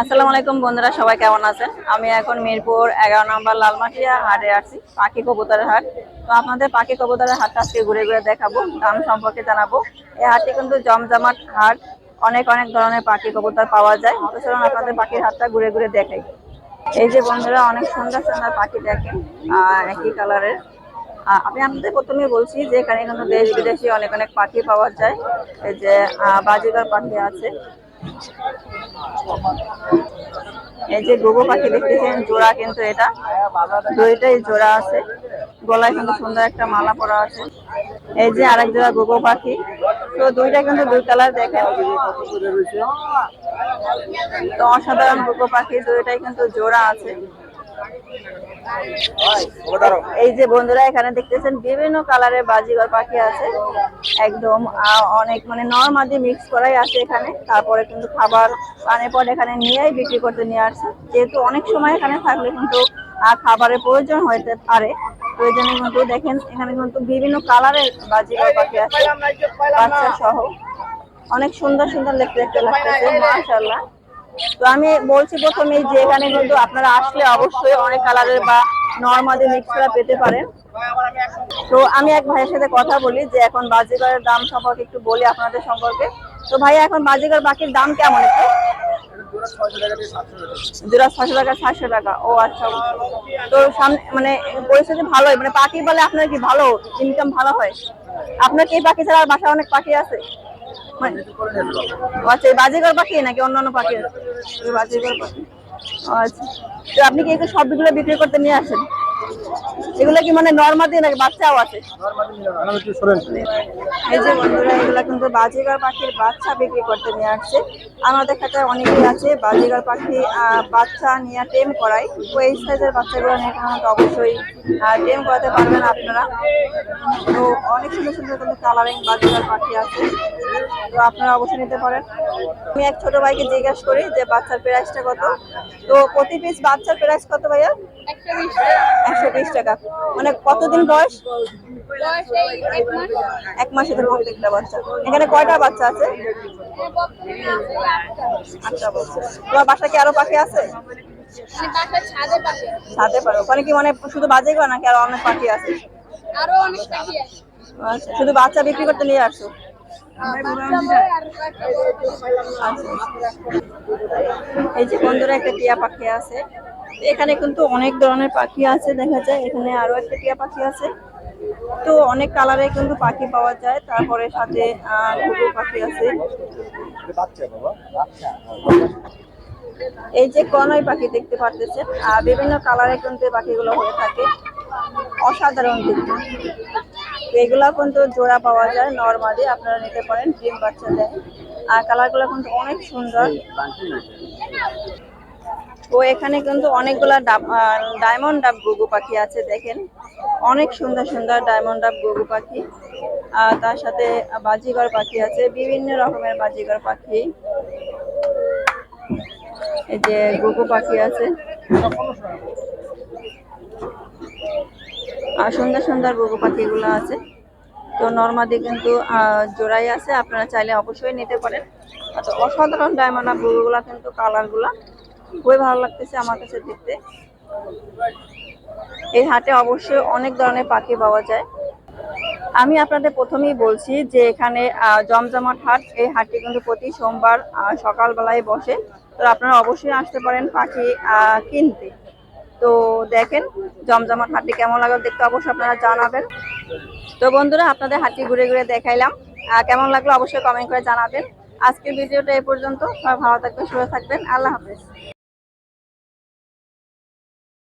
আসসালামু আলাইকুম বন্ধুরা সবাই কেমন আছেন? আমি এখন মিরপুর এগারো নম্বর লালমাটিয়া হাটে আসছি পাখি কবুতরের হাট। তো আপনাদের পাখি কবুতরের হাটটা আজকে ঘুরে ঘুরে দেখাবো দাম সম্পর্কে জানাব। এই হাটটি কিন্তু জমজমাট হাট অনেক অনেক ধরনের পাখি কবুতর পাওয়া যায়। চলুন আপনাদের পাখির হাটটা ঘুরে ঘুরে দেখাই। এই যে বন্ধুরা অনেক সুন্দর সুন্দর পাখি দেখেন একই কালারের। আমি আপনাদের প্রথমে বলছি যে এখানে কিন্তু দেশ বিদেশি অনেক অনেক পাখি পাওয়া যায়। এই যে আহ, বাজিগার পাখি আছে এই যে গোগো পাখি দেখতেছেন, জোড়া কিন্তু এটা। দুইটাই জোড়া আছে। গলায় কিন্তু সুন্দর একটা মালা পরা আছে। এই যে আরেক জোড়া গোগো পাখি। তো দুইটা কিন্তু দুই কালার দেখেন। তো অসাধারণ গোগো পাখি, দুইটাই কিন্তু জোড়া আছে। এই যে বন্ধুরা, এখানে দেখতেছেন বিভিন্ন কালারের বাজিগর পাখি আছে। একদম অনেক মানে নর্মাদি মিক্স করাই আছে এখানে। তারপরে কিন্তু খাবার পানি পর এখানে নিয়েই বিক্রি করতে নিয়ে আসছে। যেহেতু অনেক সময় এখানে থাকলে কিন্তু খাবারের প্রয়োজন হইতে পারে। প্রয়োজনে কিন্তু দেখেন, এখানে কিন্তু বিভিন্ন কালারের বাজিগর পাখি আছে বাচ্চা সহ অনেক সুন্দর সুন্দর দেখতে দেখতে লাগতেছে, মাশাআল্লাহ। তো আমি বলছি প্রথমেই যে এখানে কিন্তু আপনারা আসলে অবশ্যই অনেক কালারের বা নর্মালি মিক্স করা পেতে পারেন। তো আমি এক ভাইয়ের সাথে কথা বলি যে এখন বাজিগরের দাম সম্পর্কে একটু বলি আপনাদের সম্পর্কে। তো ভাইয়া, এখন বাজিগর বাকির দাম কেমন একটু? জোড়া ছশো টাকা টাকা। ও আচ্ছা তো সামনে মানে ভালোই। মানে পাখি বলে আপনার কি ভালো? ইনকাম ভালো হয়? আপনার কি পাখি ছাড়া অনেক পাখি আছে? মানে আচ্ছা এই পাখি নাকি অন্যান্য পাখি আছে? আচ্ছা। তো আপনি কি সবগুলো বিক্রি করতে নিয়ে আসেন? এগুলো কি মানে নর্মাদি নাকি বাচ্চাও আছে? এই যে বন্ধুরা এগুলা কিন্তু বাজিগার পাখির বাচ্চা বিক্রি করতে নিয়ে আসছে। আমাদের কাছে অনেকেই আছে বাজিগার পাখি বাচ্চা নিয়ে টেম করাই তো এই সাইজের বাচ্চাগুলো নিয়ে কিন্তু অবশ্যই টেম করাতে পারবেন আপনারা। তো অনেক সুন্দর সুন্দর কিন্তু কালারিং বাজিগার পাখি আছে। তো আপনারা অবশ্যই নিতে পারেন। আমি এক ছোট ভাইকে জিজ্ঞেস করি যে বাচ্চার প্রাইসটা কত? তো প্রতি পিস বাচ্চার প্রাইস কত ভাইয়া? একশো বিশ টাকা। মানে কতদিন বয়স? এক মাসের প্রত্যেকটা বাচ্চা। এখানে কয়টা বাচ্চা আছে? আটটা। বাচ্চা। তোমার বাসা কি আরও পাখি আছে? সাথে পারো। ওখানে কি মানে শুধু বাজে গো নাকি আরও অনেক পাখি আছে? আরও অনেক পাখি আছে। আচ্ছা শুধু বাচ্চা বিক্রি করতে নিয়ে আসছো আচ্ছা। এই যে বন্ধুরা একটা টিয়া পাখি আছে। এখানে কিন্তু অনেক ধরনের পাখি আছে, দেখা যায়। এখানে আরও একটা টিয়া পাখি আছে। তো অনেক কালারে কিন্তু পাখি পাওয়া যায়। তারপরে সাথে পাখি আছে। এই যে কনই পাখি দেখতে পারতেছেন। আর বিভিন্ন কালারে কিন্তু পাখিগুলো হয়ে থাকে। অসাধারণ দেখতে তো এগুলা কিন্তু জোড়া পাওয়া যায়, নর্মালি আপনারা নিতে পারেন, ডিম বাচ্চা দেয়। আর কালারগুলো কিন্তু অনেক সুন্দর। তো এখানে কিন্তু অনেকগুলা ডায়মন্ড ডাব গুগু পাখি আছে, দেখেন। অনেক সুন্দর সুন্দর ডায়মন্ড ডাব গুগু পাখি। তার সাথে বাজিগর পাখি আছে, বিভিন্ন রকমের বাজিগর পাখি। এই যে গুগু পাখি আছে। আর সুন্দর সুন্দর গুগু পাখিগুলো আছে। তো নর্মাদি কিন্তু জোড়াই আছে, আপনারা চাইলে অবশ্যই নিতে পারেন। তো অসাধারণ ডায়মন্ড গুগুলা কিন্তু কালারগুলা। খুবই ভালো লাগতেছে আমার কাছে দেখতে। এই হাটে অবশ্যই অনেক ধরনের পাখি পাওয়া যায়। আমি আপনাদের প্রথমেই বলছি যে এখানে জমজমাট হাট, এই হাটটি কিন্তু প্রতি সোমবার সকালবেলায় বসে। তো আপনারা অবশ্যই আসতে পারেন পাখি কিনতে। তো দেখেন জমজমাট হাটটি কেমন লাগল দেখতে অবশ্যই আপনারা জানাবেন। তো বন্ধুরা, আপনাদের হাটটি ঘুরে ঘুরে দেখাইলাম। কেমন লাগল অবশ্যই কমেন্ট করে জানাবেন। আজকের ভিডিওটা এ পর্যন্ত। সবাই ভালো থাকবেন, সুস্থ থাকবেন। আল্লাহ হাফেজ।